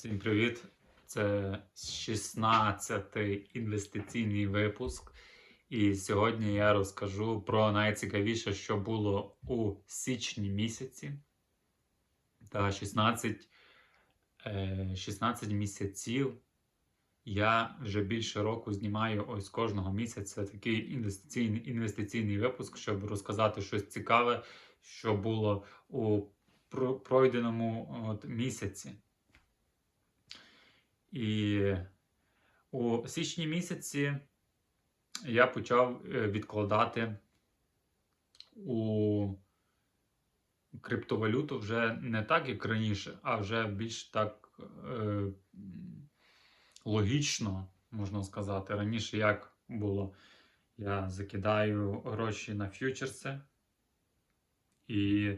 Всім привіт! Це 16-й інвестиційний випуск. І сьогодні я розкажу про найцікавіше, що було у січні місяці. Та 16, е, 16 місяців я вже більше року знімаю ось кожного місяця такий інвестиційний, інвестиційний випуск, щоб розказати щось цікаве, що було у пройденому от, місяці. І у січні місяці я почав е, відкладати у криптовалюту вже не так, як раніше, а вже більш так е, логічно, можна сказати. Раніше як було? Я закидаю гроші на фьючерси, і,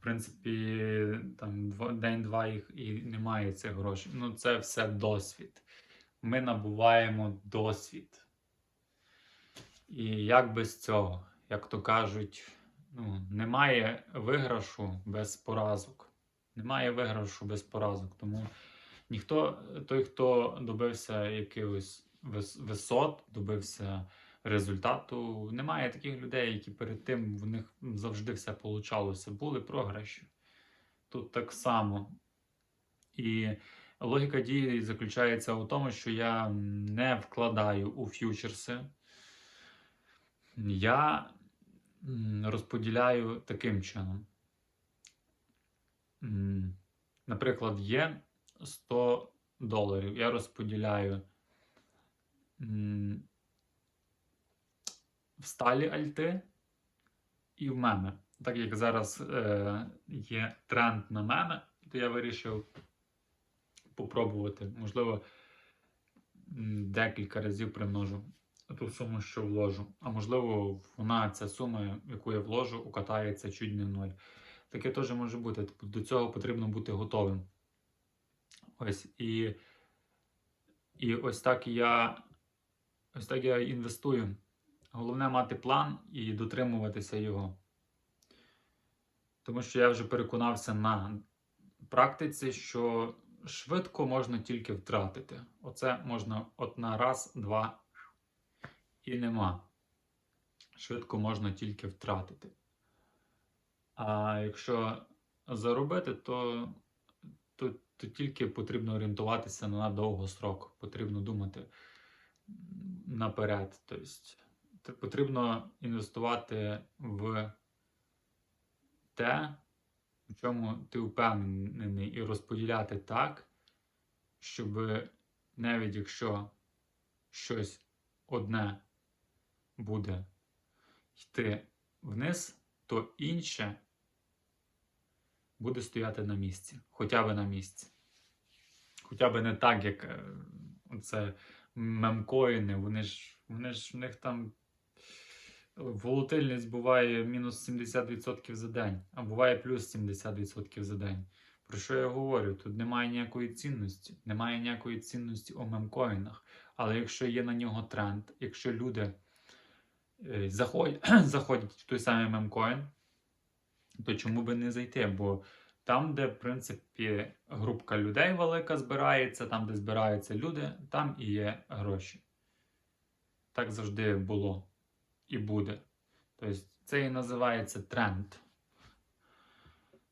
в принципі, там день-два їх і немає цих грошей. Ну, це все досвід. Ми набуваємо досвід. І як без цього, як то кажуть, ну, немає виграшу без поразок. Немає виграшу без поразок. Тому ніхто, той, хто добився якихось висот, добився результату, немає таких людей, які перед тим в них завжди все получалося. Були програші. Тут так само. І логіка дії заключається у тому, що я не вкладаю у ф'ючерси. Я розподіляю таким чином. Наприклад, є 100 доларів. Я розподіляю в сталі альти і в меми. Так як зараз е, є тренд на меми, то я вирішив попробувати. Можливо, декілька разів примножу ту суму, що вложу. А можливо, вона, ця сума, яку я вложу, укатається чуть не в ноль. Таке теж може бути. Тобто До цього потрібно бути готовим. Ось і, і ось так я ось так я інвестую. Головне мати план і дотримуватися його. Тому що я вже переконався на практиці, що швидко можна тільки втратити. Оце можна от на раз, два і нема. Швидко можна тільки втратити. А якщо заробити, то, то, то тільки потрібно орієнтуватися на довгострок. Потрібно думати наперед. Тобто, потрібно інвестувати в те, в чому ти впевнений, і розподіляти так, щоб навіть якщо щось одне буде йти вниз, то інше буде стояти на місці, хоча б на місці. Хоча б не так, як е, це мемкоїни, вони ж, вони ж в них там волатильність буває мінус 70% за день, а буває плюс 70% за день. Про що я говорю? Тут немає ніякої цінності, немає ніякої цінності у мемкоїнах. Але якщо є на нього тренд, якщо люди е, заходять, заходять в той самий мемкоін, то чому би не зайти? Бо там, де, в принципі, групка людей велика збирається, там, де збираються люди, там і є гроші. Так завжди було і буде. Тобто це і називається тренд.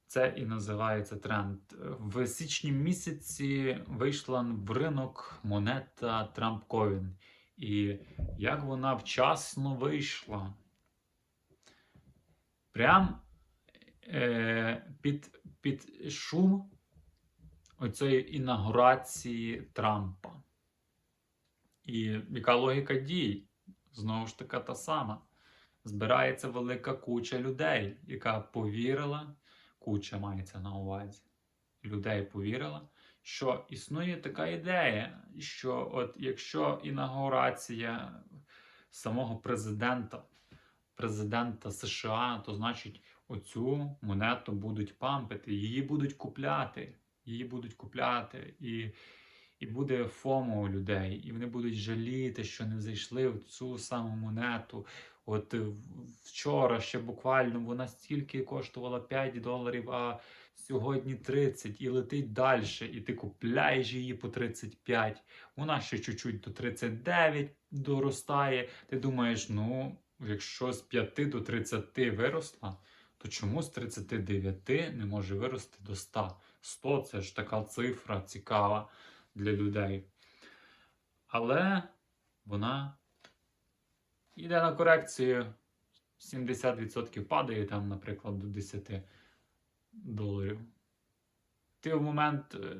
Це і називається тренд. В січні місяці вийшла в ринок монета TrumpCoin. І як вона вчасно вийшла. Прям е, під, під шум оцієї інаугурації Трампа. І яка логіка дій? Знову ж таки та сама. Збирається велика куча людей, яка повірила, куча мається на увазі, людей повірила, що існує така ідея, що от якщо інаугурація самого президента, президента США, то значить оцю монету будуть пампити, її будуть купляти, її будуть купляти, і, і буде фомо у людей, і вони будуть жаліти, що не зайшли в цю саму монету. От е, вчора ще буквально вона стільки коштувала 5 доларів, а сьогодні 30 і летить далі, і ти купляєш її по 35, вона ще чуть-чуть до 39 доростає. Ти думаєш, ну, якщо з 5 до 30 виросла, то чому з 39 не може вирости до 100? 100 це ж така цифра цікава для людей. Але вона йде на корекцію. 70% падає там, наприклад, до 10 доларів. Ти в момент, е,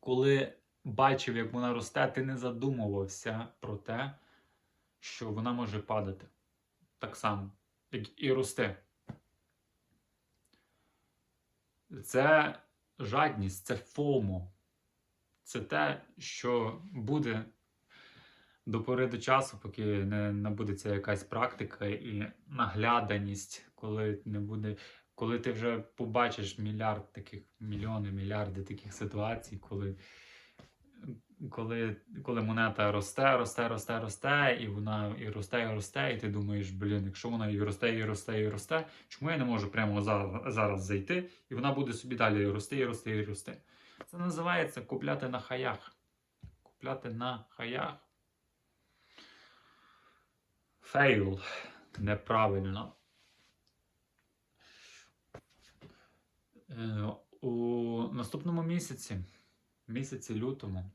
коли бачив, як вона росте, ти не задумувався про те, що вона може падати. Так само, як і рости. Це жадність, це фомо. Це те, що буде до пори до часу, поки не набудеться якась практика і нагляданість, коли не буде, коли ти вже побачиш мільярд таких мільйони, мільярди таких ситуацій, коли, коли, коли монета росте, росте, росте, росте, і вона і росте, і росте, і ти думаєш, блін, якщо вона і росте, і росте, і росте, чому я не можу прямо зараз, зараз зайти, і вона буде собі далі рости, і рости, і рости. Це називається купляти на хаях. Купляти на хаях. Фейл. Неправильно. Е, У наступному місяці, місяці лютому,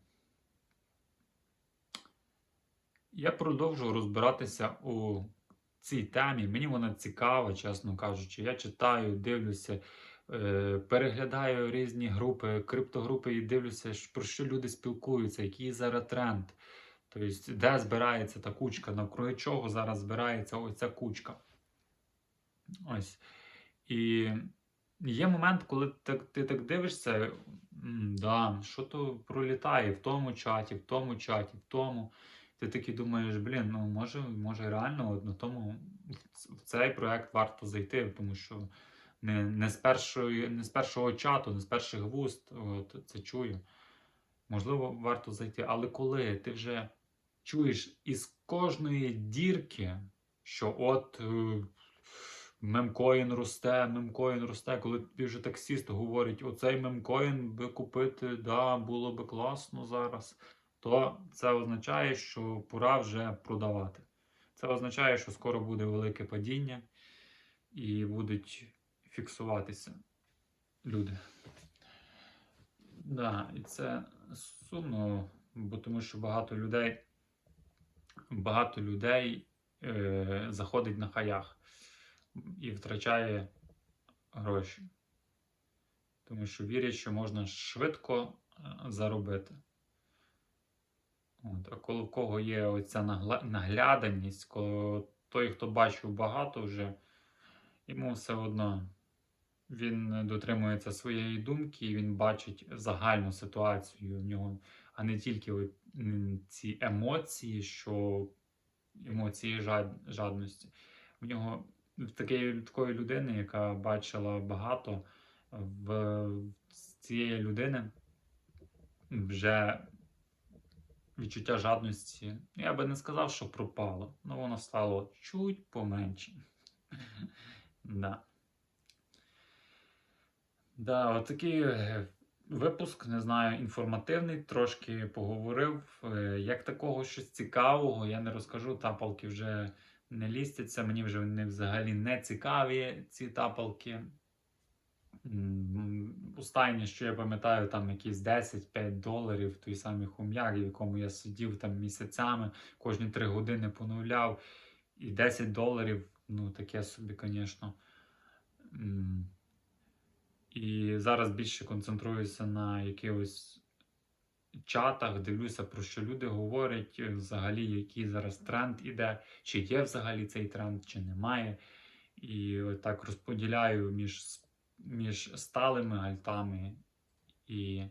я продовжу розбиратися у цій темі. Мені вона цікава, чесно кажучи. Я читаю, дивлюся, переглядаю різні групи, криптогрупи і дивлюся, про що люди спілкуються, який зараз тренд. Тобто, де збирається та кучка, навкруги чого зараз збирається оця кучка. Ось. І є момент, коли ти, ти так дивишся, да, що то пролітає в тому чаті, в тому чаті, в тому. Ти такий думаєш, блін, ну може, може реально на тому в цей проект варто зайти, тому що не, не, з першої, не з першого чату, не з перших вуст от, це чую. Можливо, варто зайти. Але коли ти вже чуєш із кожної дірки, що от е, мемкоін росте, мемкоін росте, коли тобі вже таксіст говорить, оцей мемкоін би купити, да, було би класно зараз, то це означає, що пора вже продавати. Це означає, що скоро буде велике падіння і будуть фіксуватися люди. Да, і це сумно, бо тому що багато людей, багато людей е, заходить на хаях і втрачає гроші. Тому що вірять, що можна швидко е, заробити. От, а коли в кого є оця нагляданість, коли той, хто бачив багато вже, йому все одно він дотримується своєї думки, він бачить загальну ситуацію в нього, а не тільки ці емоції, що емоції жад, жадності. В нього в такої, такої людини, яка бачила багато, в цієї людини вже відчуття жадності. Я би не сказав, що пропало, але воно стало чуть поменше. Да. Да, от такий е, випуск, не знаю, інформативний, трошки поговорив. Е, Як такого щось цікавого, я не розкажу. Тапалки вже не лістяться. Мені вже вони взагалі не цікаві, ці тапалки. Останнє, що я пам'ятаю, там якісь 10-5 доларів, той самий хум'як, в якому я сидів там місяцями, кожні 3 години поновляв. І 10 доларів, ну таке собі, звісно. І зараз більше концентруюся на якихось чатах, дивлюся, про що люди говорять, е, взагалі, який зараз тренд іде, чи є взагалі цей тренд, чи немає. І так розподіляю між, між сталими альтами і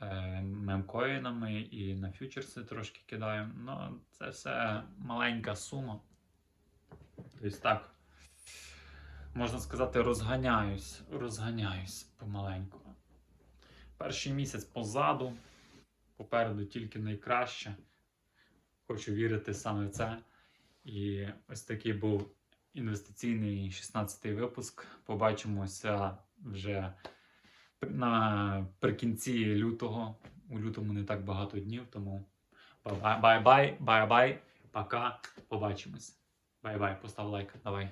е, мемкоїнами, і на фьючерси трошки кидаю. Ну, це все маленька сума. Тобто так можна сказати, розганяюсь, розганяюсь помаленьку. Перший місяць позаду, попереду тільки найкраще. Хочу вірити саме в це. І ось такий був інвестиційний 16-й випуск. Побачимося вже наприкінці лютого. У лютому не так багато днів, тому бай-бай, бай-бай, пока, побачимось. Бай-бай, постав лайк, давай.